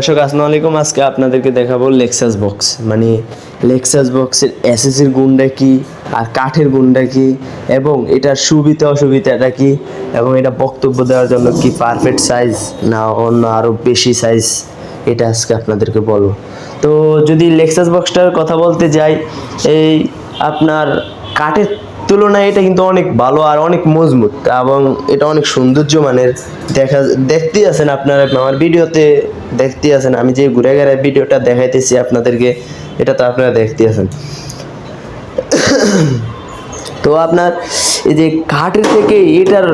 দর্শক, আসসালামু আলাইকুম। আজকে আপনাদেরকে দেখাবো লেক্সাস বক্স মানে লেক্সাস বক্সের এসএসির গুণটা কি আর কাঠের গুণটা কি এবং এটার সুবিধা অসুবিধাটা কি এবং এটা বক্তব্য দেওয়ার জন্য কি পারফেক্ট সাইজ না অন্য আরও বেশি সাইজ এটা আজকে আপনাদেরকে বলব। তো যদি লেক্সাস বক্সটার কথা বলতে যাই, এই আপনার কাঠের তুলনায় এটা কিন্তু অনেক ভালো আর অনেক মজবুত এবং এটা অনেক সৌন্দর্য মানের। দেখা, দেখতেই আছেন আপনারা, আমার ভিডিওতে দেখতেই আছেন। আমি যে ঘুরে ঘুরে ভিডিওটা দেখাইতেছি আপনাদেরকে, এটা তো আপনারা দেখতে আছেন। তো আপনার এই যে কাঠের থেকে এটার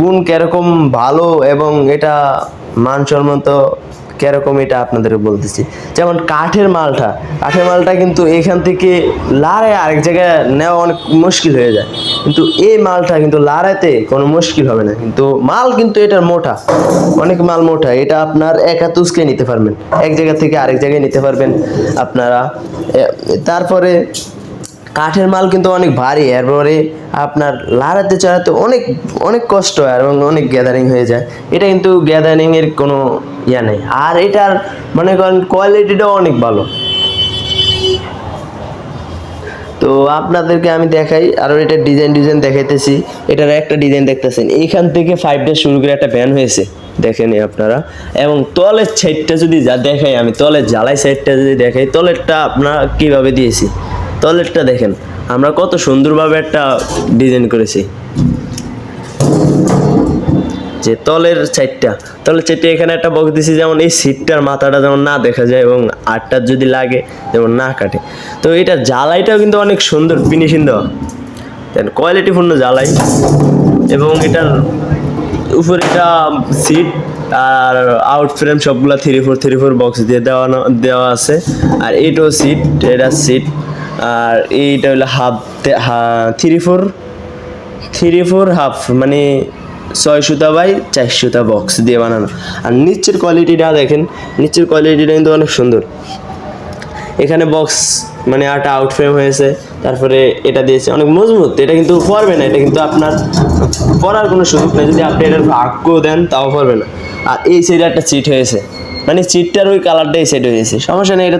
গুণ কীরকম ভালো এবং এটা মানসম্মত কীরকম এটা আপনাদের বলতেছি। যেমন কাঠের মালটা কাঠের মালটা কিন্তু এখান থেকে লাড়ায় আরেক জায়গায় নেওয়া অনেক মুশকিল হয়ে যায়। কিন্তু এই মালটা কিন্তু লাড়াইতে কোনো মুশকিল হবে না। কিন্তু মাল কিন্তু এটার মোটা, অনেক মাল মোটা। এটা আপনার একা তুসকে নিতে পারবেন। এক জায়গা থেকে আরেক জায়গায় নিতে পারবেন আপনারা। তারপরে কাঠের মাল কিন্তু অনেক ভারী এরপরে আপনার লাড়াতে চালাতে অনেক অনেক কষ্ট হয় এবং অনেক গ্যাদারিং হয়ে যায়। এটা কিন্তু গ্যাদারিং এর কোনো ইয়া নেই। আর এটার মনে করেন কোয়ালিটিটাও অনেক ভালো। তো আপনাদেরকে আমি দেখাই, আরও এটা ডিজাইন ডিজাইন দেখাইতেছি। এটার একটা ডিজাইন দেখতেছেন। এইখান থেকে ফাইভ ডে শুরু করে একটা ব্যান হয়েছে। দেখেনি আপনারা। এবং তলের সাইডটা যদি যা দেখাই, আমি তলের জ্বালাই সাইডটা যদি দেখাই, তলেরটা আপনারা কীভাবে দিয়েছি? তলেরটা দেখেন, আমরা কত সুন্দরভাবে একটা ডিজাইন করেছি। যে তলের সাইডটা তলের সাইডটা এখানে একটা বক্স দিছি, যেমন এই সিটটার মাথাটা যেমন না দেখা যায় এবং আটটা যদি লাগে, যেমন না কাটে। তো এটা জ্বালাইটাও কিন্তু অনেক সুন্দর ফিনিশিং দেওয়া। দেন কোয়ালিটিপূর্ণ জ্বালাই। এবং এটার উপরে একটা সিট আর আউট ফ্রেম সবগুলা three four three four box দিয়ে দেওয়ানো, দেওয়া আছে। আর এটাও সিট এটা সিট আর এইটা হলো half three four three four half মানে ছয় সুতা বাই চার সুতা বক্স দিয়ে বানানো। আর নিচের কোয়ালিটিটা দেখেন, নিচের কোয়ালিটিটা কিন্তু অনেক সুন্দর। এখানে বক্স মানে একটা আউট ফ্রেম হয়েছে, তারপরে এটা দিয়েছে। অনেক মজবুত, এটা কিন্তু পড়বে না, এটা কিন্তু আপনার পড়ার কোনো সুযোগ নেই। যদি আপনি এটার ভাগ্য দেন, তাও পড়বে না। আর এই সাইডে একটা চিট হয়েছে। মানে চিটটার ওই কালারটাই সেট হয়ে হয়েছে সমস্যা নেই, এটা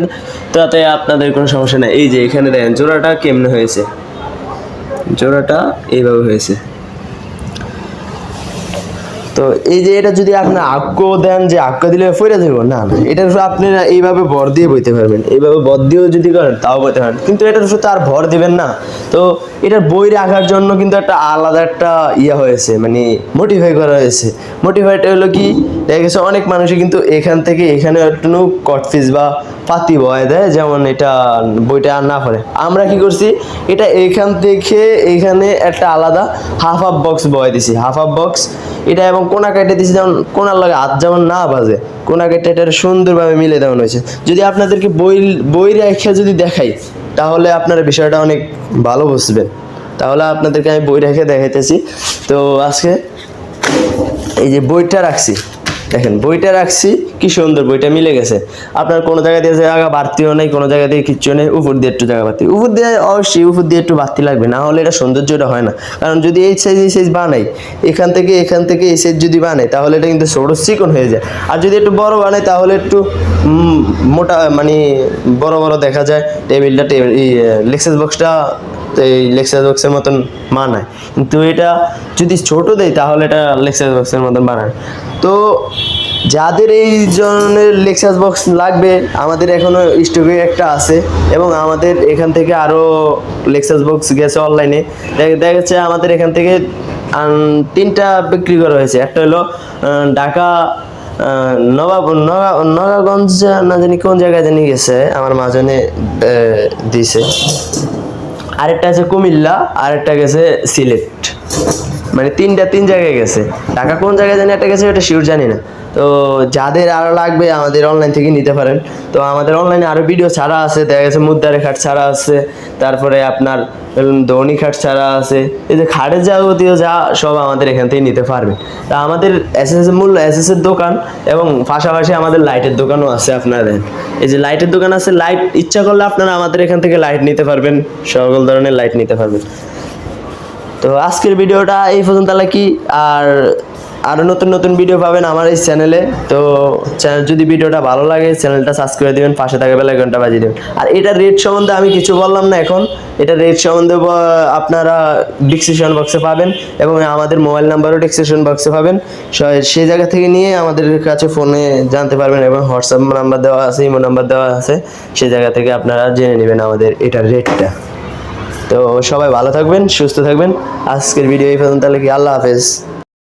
তাতে আপনাদের কোনো সমস্যা নেই। এই যে এখানে দেখেন, জোড়াটা কেমনে হয়েছে? জোড়াটা এইভাবে হয়েছে। তো এই যে এটা যদি আপনি আক্য দেন যে আক্য দিলে ফইরা যাব না এটার উপর আপনি এইভাবে ভর দিয়ে বইতে পারবেন। এইভাবে ভর দিয়েও যদি করেন, তাও বইতে পারেন কিন্তু উপর তো আর ভর দিবেন না। তো এটার বই রাখার জন্য কিন্তু একটা আলাদা একটা ইয়ে হয়েছে মানে মোটিফাই করা হয়েছে। মোটিফাইটা হলো কি? দেখা গেছে অনেক মানুষই কিন্তু এখান থেকে এখানে একটু কট পিস বা পাতি বয় দেয়, যেমন এটা বইটা আর না পড়ে। আমরা কি করছি, এটা এখান থেকে এখানে একটা আলাদা হাফ হাফ বক্স বয় দিছি হাফ হাফ বক্স এটা এবং কোনা কেটে দিছি, যেমন কোনার লাগে হাত যেমন না বাজে, কোনা কেটে এটা সুন্দরভাবে মিলে দেওয়া হয়েছে। যদি আপনাদেরকে বই বই রেখে যদি দেখাই, তাহলে আপনারা বিষয়টা অনেক ভালো বুঝবেন। তাহলে আপনাদেরকে আমি বই রেখে দেখাইতেছি। তো আজকে এই যে বইটা রাখছি, দেখেন, বইটা রাখছি কি সুন্দর বইটা মিলে গেছে। আপনার কোনো জায়গা দিয়ে জায়গা বাড়তিও নেই, কোনো জায়গা দিয়ে কিচ্ছু নেই, উপর দিয়ে একটু জায়গা বাড়তি। উপর দিয়ে অবশ্যই উপর দিয়ে একটু বাড়তি লাগবে, না হলে এটা সৌন্দর্যটা হয় না। কারণ যদি এই সাইজ এই সাইজ বানাই, এখান থেকে এখান থেকে এই সাইজ যদি বানাই, তাহলে এটা কিন্তু ছোটো চিকন হয়ে যায়। আর যদি একটু বড় বানাই, তাহলে একটু মোটা মানে বড় বড় দেখা যায়। টেবিলটা, টেবিল লেক্সাস বক্সটা এই লেক্সাস বক্সের মতন মানায় কিন্তু এটা যদি ছোট দেয় তাহলে এটা লেক্সাস বক্সের মতন বানায়। তো যাদের এই ধরনের লেকচার বক্স লাগবে, আমাদের এখনও স্টকে একটা আছে এবং আমাদের এখান থেকে আরও লেক্সাস বক্স গেছে অনলাইনে দেখা যাচ্ছে আমাদের এখান থেকে তিনটা বিক্রি করা হয়েছে। একটা হলো ঢাকা নবাব নগা নগাগঞ্জ না জানি কোন জায়গায় জানি গেছে, আমার মাজনে দিছে আরেকটা আছে কুমিল্লা, আরেকটা গেছে সিলেট। মানে তিনটা তিন জায়গায় গেছে। টাকা কোন জায়গায় জানি একটা গেছে, ওটা শিওর জানি না। তো যাদের আরও লাগবে আমাদের অনলাইন থেকে নিতে পারেন। তো আমাদের অনলাইনে আরও ভিডিও ছাড়া আছে, দেখা গেছে মুদ্রারে খাট ছাড়া আছে, তারপরে আপনার দৌনি খাট ছাড়া আছে। এই যে খাটের যাবতীয় যা সব আমাদের এখান থেকে নিতে পারবেন। তা আমাদের এস এস মূল এস এস এর দোকান এবং পাশাপাশি আমাদের লাইটের দোকানও আছে আপনাদের। এই যে লাইটের দোকান আছে লাইট ইচ্ছা করলে আপনারা আমাদের এখান থেকে লাইট নিতে পারবেন। সকল ধরনের লাইট নিতে পারবেন। তো আজকের ভিডিওটা এই পর্যন্ত কি, আর আরও নতুন নতুন ভিডিও পাবেন আমার এই চ্যানেলে তো চ্যানেল যদি ভিডিওটা ভালো লাগে চ্যানেলটা সাবস্ক্রাইব করে দেবেন, পাশে থাকা বেলা ঘণ্টা বাজিয়ে দেবেন। আর এটা রেট সম্বন্ধে আমি কিছু বললাম না এখন। এটা রেট সম্বন্ধে আপনারা ডিসক্রিপশন বক্সে পাবেন এবং আমাদের মোবাইল নাম্বারও ডিসক্রিপশন বক্সে পাবেন। সেই জায়গা থেকে নিয়ে আমাদের কাছে ফোনে জানতে পারবেন এবং হোয়াটসঅ্যাপ নাম্বার দেওয়া আছে ইমো নাম্বার দেওয়া আছে। সেই জায়গা থেকে আপনারা জেনে নেবেন আমাদের এটার রেটটা তো সবাই ভালো থাকবেন সুস্থ থাকবেন। আজকের ভিডিও এই পর্যন্ত তাহলে কি? আল্লাহ হাফেজ।